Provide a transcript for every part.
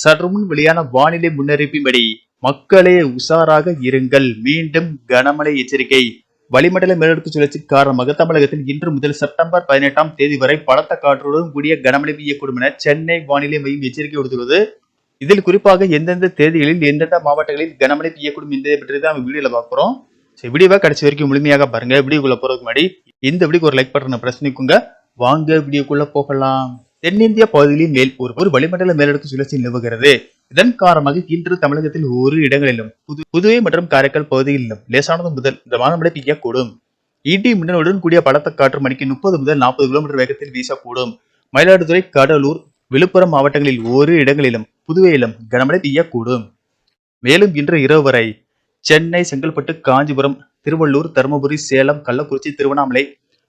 சற்றுமுன் வெளியான வானிலை முன்னறிவின்படி மக்களே உஷாராக இருங்கள். மீண்டும் கனமழை எச்சரிக்கை. வளிமண்டல மேலடுக்கு சுழற்சி காரணமாக தமிழகத்தில் இன்று முதல் செப்டம்பர் பதினெட்டாம் தேதி வரை பலத்த காற்றுடன் கூடிய கனமழை பெய்யக்கூடும் என சென்னை வானிலை மையம் எச்சரிக்கை விடுத்துள்ளது. இதில் குறிப்பாக எந்தெந்த தேதிகளில் எந்தெந்த மாவட்டங்களில் கனமழை பெய்யக்கூடும் என்பதை பற்றி தான் நம்ம வீடியோல பாக்குறோம் சரி வீடியோவை கடைசி வரைக்கும் முழுமையாக பாருங்க. வீடியோக்குள்ள போறதுக்கு முன்னாடி இந்த வீடியோக்கு ஒரு லைக் பட்டனை பிரஸ் பண்ணிக்கோங்க. வாங்க வீடியோக்குள்ள போகலாம். தென்னிந்திய பகுதிகளின் மேல் ஒரு ஒரு வளிமண்டல மேலடுக்கு சுழற்சி நிலவுகிறது. இதன் காரணமாக இன்று தமிழகத்தில் ஒரு இடங்களிலும் புது புதுவை மற்றும் காரைக்கால் பகுதிகளிலும் லேசானது முதல் மிதமான மழை பெய்யக்கூடும். இடி மின்னலுடன் கூடிய பலத்த காற்று மணிக்கு முப்பது முதல் நாற்பது கிலோமீட்டர் வேகத்தில் வீசக்கூடும். மயிலாடுதுறை கடலூர் விழுப்புரம் மாவட்டங்களில் ஒரு இடங்களிலும் புதுவையிலும் கனமழை பெய்யக்கூடும். மேலும் இன்று இரவு வரை சென்னை செங்கல்பட்டு காஞ்சிபுரம் திருவள்ளூர் தருமபுரி சேலம் கள்ளக்குறிச்சி திருவண்ணாமலை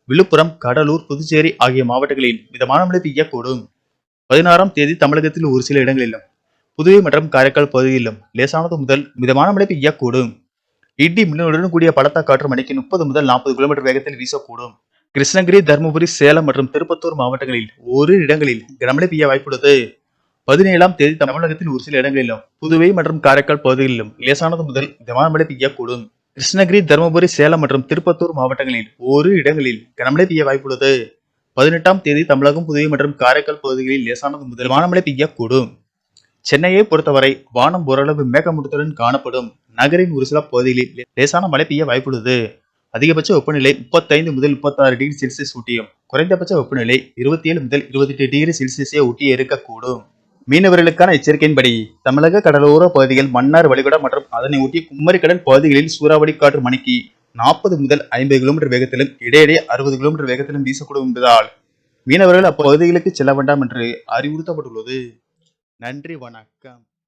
விழுப்புரம் கடலூர் புதுச்சேரி ஆகிய மாவட்டங்களில் மிதமான மழை பெய்யக்கூடும். பதினாறாம் தேதி தமிழகத்தில் ஒரு சில இடங்களிலும் புதுவை மற்றும் காரைக்கால் பகுதியிலும் லேசானது முதல் மிதமான மழை பெய்யக்கூடும். இடி மின்னலுடன் கூடிய பலத்த காற்று மணிக்கு முப்பது முதல் நாற்பது கிலோமீட்டர் வேகத்தில் வீசக்கூடும். கிருஷ்ணகிரி தருமபுரி சேலம் மற்றும் திருப்பத்தூர் மாவட்டங்களில் ஒரு இடங்களில் கனமழை பெய்ய வாய்ப்புள்ளது. பதினேழாம் தேதி தமிழகத்தில் ஒரு சில இடங்களிலும் புதுவை மற்றும் காரைக்கால் பகுதிகளிலும் லேசானது முதல் மிதமான மழை பெய்யக்கூடும். கிருஷ்ணகிரி தருமபுரி சேலம் மற்றும் திருப்பத்தூர் மாவட்டங்களில் ஒரு இடங்களில் கனமழை பெய்ய வாய்ப்புள்ளது. பதினெட்டாம் தேதி தமிழகம் புதுவை மற்றும் காரைக்கால் பகுதிகளில் லேசானது முதல் வானமழை பெய்யக்கூடும். சென்னையை பொறுத்தவரை வானம் ஓரளவு மேகமூட்டத்துடன் காணப்படும். நகரின் ஒரு சில பகுதிகளில் லேசான மழை பெய்ய வாய்ப்புள்ளது. அதிகபட்ச வெப்பநிலை முப்பத்தைந்து முதல் முப்பத்தாறு டிகிரி செல்சியஸ் ஊட்டியும் குறைந்தபட்ச வெப்பநிலை இருபத்தி ஏழு முதல் இருபத்தெட்டு டிகிரி செல்சியஸே ஊட்டியே இருக்கக்கூடும். மீனவர்களுக்கான எச்சரிக்கையின்படி தமிழக கடலோர பகுதிகள் மன்னார் வளைகுடா மற்றும் அதனை ஒட்டிய குமரிக்கடல் பகுதிகளில் சூறாவளி காற்று மணிக்கு நாற்பது முதல் ஐம்பது கிலோமீட்டர் வேகத்திலும் இடையிடையே அறுபது கிலோமீட்டர் வேகத்திலும் வீசக்கூடும் என்பதால் மீனவர்கள் அப்பகுதிகளுக்கு செல்ல வேண்டாம் என்று அறிவுறுத்தப்பட்டுள்ளது. நன்றி வணக்கம்.